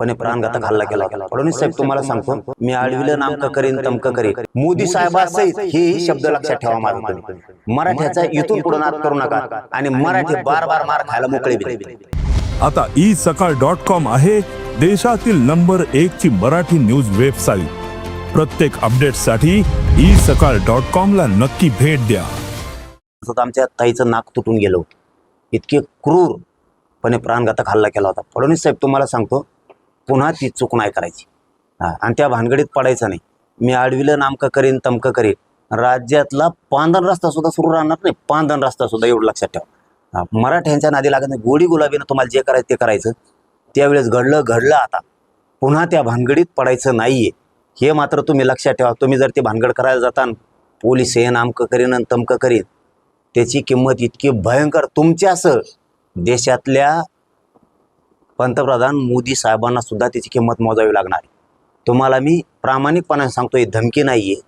पण हे प्राणघातक हल्ला केला. होता फडणवीस साहेब तुम्हाला सांगतो मी आडविलं नामकं करीन तमकं करीन. मोदी साहेबासहित हे शब्द लक्षात ठेवा माझा तुम्ही. मराठ्याचा इथून पुढे नाद करू नका आणि मराठी बार बार मार खायला मोकळे. आता ई सकाळ डॉट कॉम आहे देशातील नंबर एक ची मराठी न्यूज वेबसाईट प्रत्येक अपडेटसाठी ई सकाळ डॉट कॉम ला नक्की भेट द्या. आमच्या ताईचं नाक तुटून गेलं होतं. इतके क्रूरपणे प्राणघातक हल्ला केला होता. फडणवीस साहेब तुम्हाला सांगतो पुन्हा ती चूक नाही करायची. हा आणि त्या भानगडीत पडायचं नाही. मी आडविलं नामकं करीन तमकं करीन. राज्यातला पांदन रस्ता सुद्धा सुरू राहणार नाही. पांदन रस्ता सुद्धा एवढं लक्षात ठेवा. मराठ्यांच्या नादी लागत नाही. गोडी गुलाबीनं तुम्हाला जे करायचं ते करायचं. त्यावेळेस घडलं घडलं आता. पुन्हा त्या भानगडीत पडायचं नाहीये. हे मात्र तुम्ही लक्षात ठेवा. तुम्ही जर ते भानगड करायला जाता पोलीस हे नामकं करीन आणि तमकं करीन. त्याची किंमत इतकी भयंकर. तुमच्यासह देशातल्या पंतप्रधान मोदी साहेबांना सुद्धा त्याची किंमत मोजावी लागणार आहे. तुम्हाला मी प्रामाणिकपणाने सांगतोय धमकी नाही आहे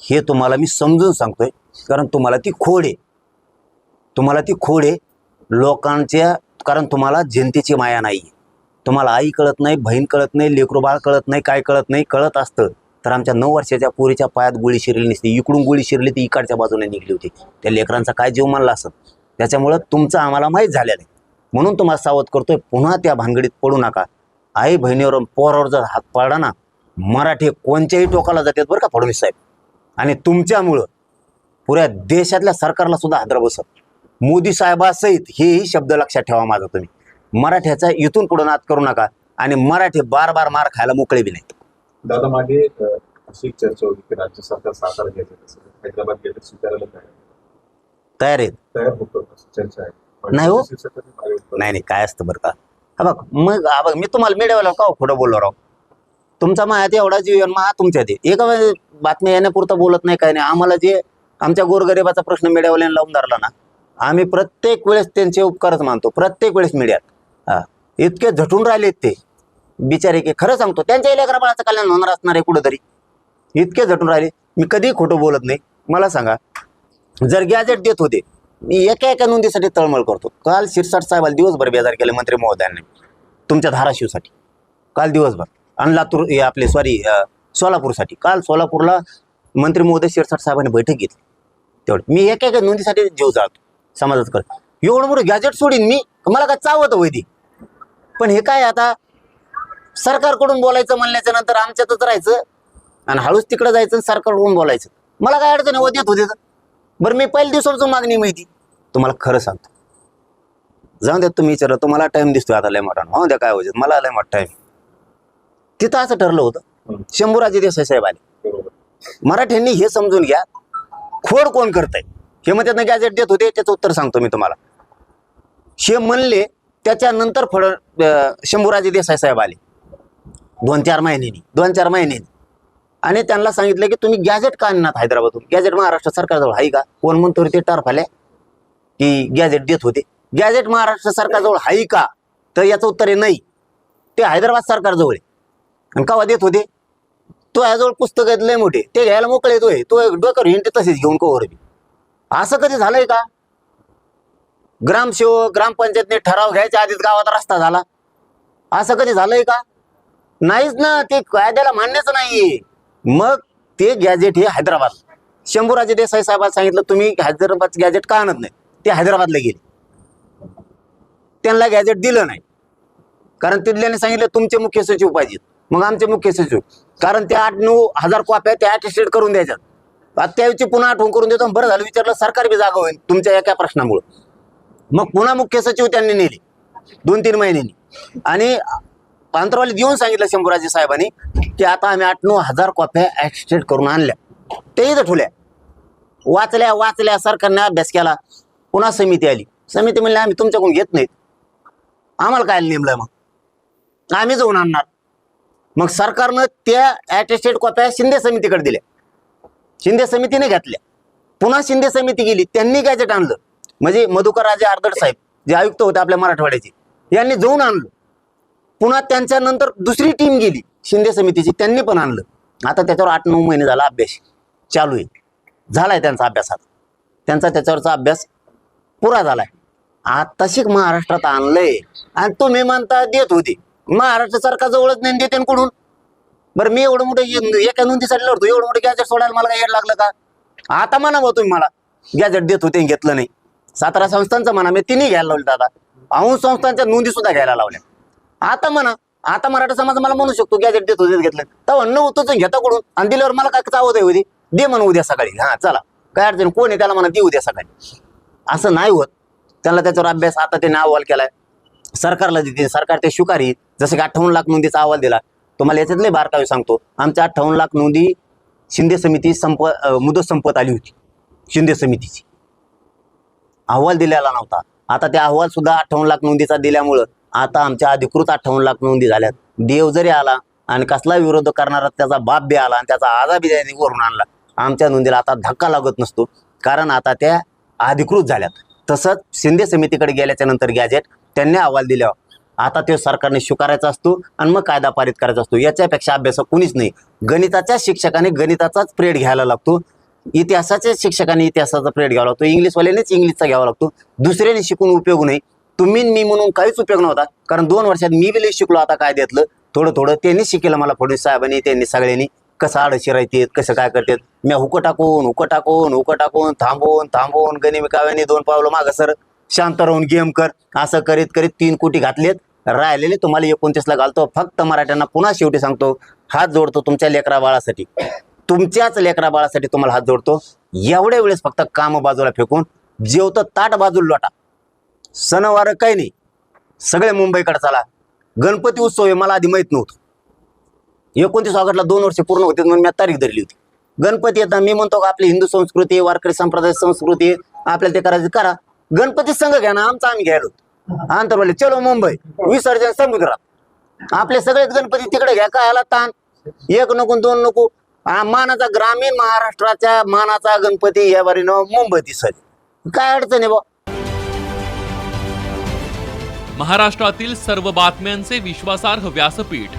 हे तुम्हाला मी समजून सांगतोय कारण तुम्हाला ती खोड आहे. तुम्हाला ती खोड आहे लोकांच्या कारण तुम्हाला जनतेची माया नाही आहे तुम्हाला आई कळत नाही बहीण कळत नाही लेकरू बाळ कळत नाही काय कळत नाही कळत असतं. तर आमच्या नऊ वर्षाच्या पोरीच्या पायात गोळी शिरली नसती इकडून गोळी शिरली ती इकडच्या बाजूने निघली होती. त्या लेकरांचा काय जीव मानला असत त्याच्यामुळं तुमचं आम्हाला माहीत झालेलं आहे. म्हणून तुम्हाला सावध करतोय पुन्हा त्या भानगडीत पडू नका. आई बहिणीवर पोरावर जर हात पाडला ना मराठी कोणत्याही टोकाला जातात बरं का फडणवीस साहेब? आणि तुमच्यामुळं पुऱ्या देशातल्या सरकारला सुद्धा हादरा बसत. मोदी साहेबासहित हेही शब्द लक्षात ठेवा माझा तुम्ही. मराठ्याचा इथून पुढे नाद करू नका आणि मराठी बार बार मार खायला मोकळे बी नाहीत. दादा मागे अशी चर्चा होती की राज्य सरकार सातारा घ्यायचं हैदराबाद घ्यायचं स्वीकारायला तयार तयार आहेत. तयार होतं चर्चा आहे. नाही हो. नाही नाही काय असतं बरं का? हा बघ मग हा बघ मी तुम्हाला मिळवलं का हो खोटं बोललो राव? तुमचा माहिती एवढा जीव आहे, मग हा तुमच्या ते एका बातम्या येण्यापुरतं बोलत नाही काय नाही. आम्हाला जे आमच्या गोरगरिबाचा प्रश्न मिडियावाल्याने लावून धरला ना आम्ही प्रत्येक वेळेस त्यांचे उपकारच मानतो प्रत्येक वेळेस मीडियात हा इतके झटून राहिलेत ते. बिचारे की खरं सांगतो त्यांच्या लेकरा बाळाचं कल्याण होणार असणार आहे कुठंतरी. इतके झटून राहिले. मी कधीही खोटं बोलत नाही. मला सांगा जर गॅजेट देत होते मी एका एका नोंदीसाठी तळमळ करतो. काल शिरसाट साहेबाला दिवसभर बेजार केले मंत्री महोदयांनी तुमच्या धाराशिवसाठी. काल दिवसभर. आणि लातूर हे आपले सॉरी सोलापूरसाठी. काल सोलापूरला मंत्री महोदय शिरसाट साहेबांनी बैठक घेतली. तेवढं. मी एका एका नोंदीसाठी जीव जाळतो. समाजात करतो एवढं मोठं गॅजेट सोडीन मी मला काय चावत वैदी पण हे काय आता सरकारकडून बोलायचं म्हणल्याच्या नंतर आमच्यातच राहायचं आणि हळूच तिकडे जायचं सरकारकडून बोलायचं. मला काय अडचण आहे, देत होते तर. बरं मी पहिल्या दिवसापासून मागणी माहिती. तुम्हाला खरं सांगतो. जाऊन द्या तुम्ही विचारा तुम्हाला टाइम दिसतोय आता लय मोठा. हो द्या काय व्हायचं मला लय मोठा टाइम तिथं असं ठरलं होतं. शंभूराजे देसाई साहेब आले. मराठ्यांनी हे समजून घ्या खोड कोण करतंय? हे मग त्यातनं गॅजेट देत होते त्याचं उत्तर सांगतो मी तुम्हाला. हे म्हणले त्याच्यानंतर फड शंभूराजे देसाई साहेब आले. दोन चार महिन्यांनी दोन चार महिन्यांनी. आणि त्यांना सांगितलं की तुम्ही गॅजेट का आणणार हैदराबादून गॅजेट महाराष्ट्र सरकारजवळ आहे का? कोण म्हणतो ते टारफाल्या की गॅजेट देत होते. गॅजेट महाराष्ट्र सरकारजवळ आहे का? तर याचं उत्तर आहे नाही. ते हैदराबाद सरकारजवळ आहे. आणि कवा देत होते? तो याजवळ पुस्तक आहेत लय मोठे. ते घ्यायला मोकळे येतोय तो डोक्यावर हिंटे तसेच घेऊन कवर बी. असं कधी झालंय का? ग्रामसेवक ग्रामपंचायतने ठराव घ्यायच्या आधीच गावात रस्ता झाला. असं कधी झालंय का? नाहीच ना. ते कायद्याला मान्यच नाहीये. मग ते गॅजेट हे हैदराबाद. शंभूराजे देसाई साहेबांना सांगितलं तुम्ही हैदराबाद गॅजेट का आणत नाही? ते हैदराबादला गेले. त्यांना गॅजेट दिलं नाही. कारण तिथल्याने सांगितलं तुमचे मुख्य सचिव पाहिजेत. मग आमचे मुख्य सचिव कारण त्या आठ नऊ हजार कॉप्या त्या अटेस्टेड करून द्यायच्यात. आता पुन्हा आठवण करून देतो बरं झालं विचारलं सरकार बी जागा होईल तुमच्या एका प्रश्नामुळं. मग पुन्हा मुख्य सचिव त्यांनी नेले दोन तीन महिन्यांनी. आणि अंतरवाली देऊन सांगितलं शंभूराजे साहेबांनी की आता आम्ही आठ नऊ हजार कॉप्या ॲक्सिडेंट करून आणल्या. ते इथं ठेवल्या. वाचल्या वाचल्या सरकारने अभ्यास केला. पुन्हा समिती आली. समिती म्हणली आम्ही तुमच्याकडून घेत नाहीत. आम्हाला काय नेमलंय मग? आम्ही जाऊन आणणार. मग सरकारनं त्या ॲटेस्टेड कॉप्या शिंदे समितीकडे दिल्या. शिंदे समितीने घेतल्या. पुन्हा शिंदे समिती गेली त्यांनी गॅजेट आणलं. म्हणजे मधुकर राजे आर्दड साहेब जे आयुक्त होते आपल्या मराठवाड्याचे यांनी जाऊन आणलं. पुन्हा त्यांच्यानंतर दुसरी टीम गेली शिंदे समितीची त्यांनी पण आणलं. आता त्याच्यावर आठ नऊ महिने झाला अभ्यास. चालू आहे. झालाय त्यांचा अभ्यास आता. त्यांचा त्याच्यावरचा अभ्यास पुरा झालाय. आता महाराष्ट्रात आणलंय. आणि तुम्ही म्हणता देत होती. महाराष्ट्र सरकार जवळच नाही देते कुठून? बरं मी एवढं मोठं ये- एका नोंदीसाठी लढतो. एवढं मोठं गॅजेट सोडायला मला काय येड लागलं का? आता म्हणा भाऊ तुम्ही मला. गॅजेट देत होते घेतलं नाही. सातारा संस्थांचं म्हणा मी तिन्ही घ्यायला लावले दादा. अहून संस्थांच्या नोंदी सुद्धा घ्यायला लावल्या. आता म्हणा आता मराठा समाज मला म्हणू शकतो गॅजेट देत होते घेतलं. तेव्हा नव्हतं घेता कुठून? आणि दिल्यावर मला काय चावत आहे होती दे म्हणून उद्या सकाळी. हा चला. काय अडचण? कोण आहे? त्याला म्हणा दे उद्या सकाळी. असं नाही होत. त्याला त्याच्यावर अभ्यास आता त्याने अहवाल केलाय. सरकारला देते सरकार ते स्वीकारी जसं की अठ्ठावन्न लाख नोंदीचा अहवाल दिला. तुम्हाला याच्यातले बारकावे सांगतो. आमच्या अठ्ठावन्न लाख नोंदी शिंदे समिती संप मुदत संपत आली होती. शिंदे समितीची. अहवाल दिलेला नव्हता. आता त्या अहवाल सुद्धा अठ्ठावन्न लाख नोंदीचा दिल्यामुळं आता आमच्या अधिकृत अठ्ठावन्न लाख नोंदी झाल्यात. देव जरी आला आणि कसला विरोध करणारा त्याचा बाप बी आला आणि त्याचा आजा बी त्याने वरून आणला. आमच्या नोंदीला आता धक्का लागत नसतो. कारण आता त्या अधिकृत झाल्यात. तसंच शिंदे समितीकडे गेल्याच्यानंतर गॅजेट त्यांनी अहवाल दिल्यावर. आता ते सरकारने स्वीकारायचा असतो आणि मग कायदा पारित करायचा असतो. याच्यापेक्षा अभ्यास कुणीच नाही. गणिताच्या शिक्षकाने गणिताचाच प्रेड घ्यायला लागतो. इतिहासाच्या शिक्षकाने इतिहासाचा प्रेड घ्यावा लागतो. इंग्लिशवाल्यानेच इंग्लिशचा घ्यावा लागतो. दुसऱ्याने शिकून उपयोग नाही. तुम्ही मी म्हणून काहीच उपयोग नव्हता. कारण दोन वर्षात मी बी शिकलो आता काय देतलं? थोडं थोडं त्यांनी शिकेलं मला फडणवीस साहेबांनी त्यांनी सगळ्यांनी. कसं आडशी राहतेत कसं काय करतात? मी हुकं टाकून हुकं टाकून हुकं टाकून थांबवून थांबवून गणिमिकाव्याने दोन पावलं मागं सर. शांत राहून गेम कर. असं करीत करीत तीन कोटी घातलेत. राहिलेले तुम्हाला एकोणतीसला घालतो. फक्त मराठ्यांना पुन्हा शेवटी सांगतो हात जोडतो तुमच्या लेकरा बाळासाठी. तुमच्याच लेकरा बाळासाठी तुम्हाला हात जोडतो. एवढ्या वेळेस फक्त काम बाजूला फेकून जेवतं ताट बाजूला लोटा. सणवार काही नाही. सगळे मुंबईकडे चला. गणपती उत्सव हे मला आधी माहीत नव्हतं. एकोणतीस ऑगस्टला दोन वर्ष पूर्ण होते म्हणून मी तारीख धरली होती. गणपती येतात मी म्हणतो का आपली हिंदू संस्कृती वारकरी संप्रदाय संस्कृती आपल्याला ते करायचं करा. गणपती संघ घ्या ना आमचा आम्ही घ्यायलो आंतरवाले चलो मुंबई विसर्जन समुद्रात आपले सगळेच गणपती तिकडे घ्या काय आला ताण? एक नको दोन नको. मानाचा ग्रामीण महाराष्ट्राच्या मानाचा गणपती या बारीनं मुंबई दिसत काय अडचण आहे बा? महाराष्ट्रातील सर्व बातम्यांचे विश्वासार्ह व्यासपीठ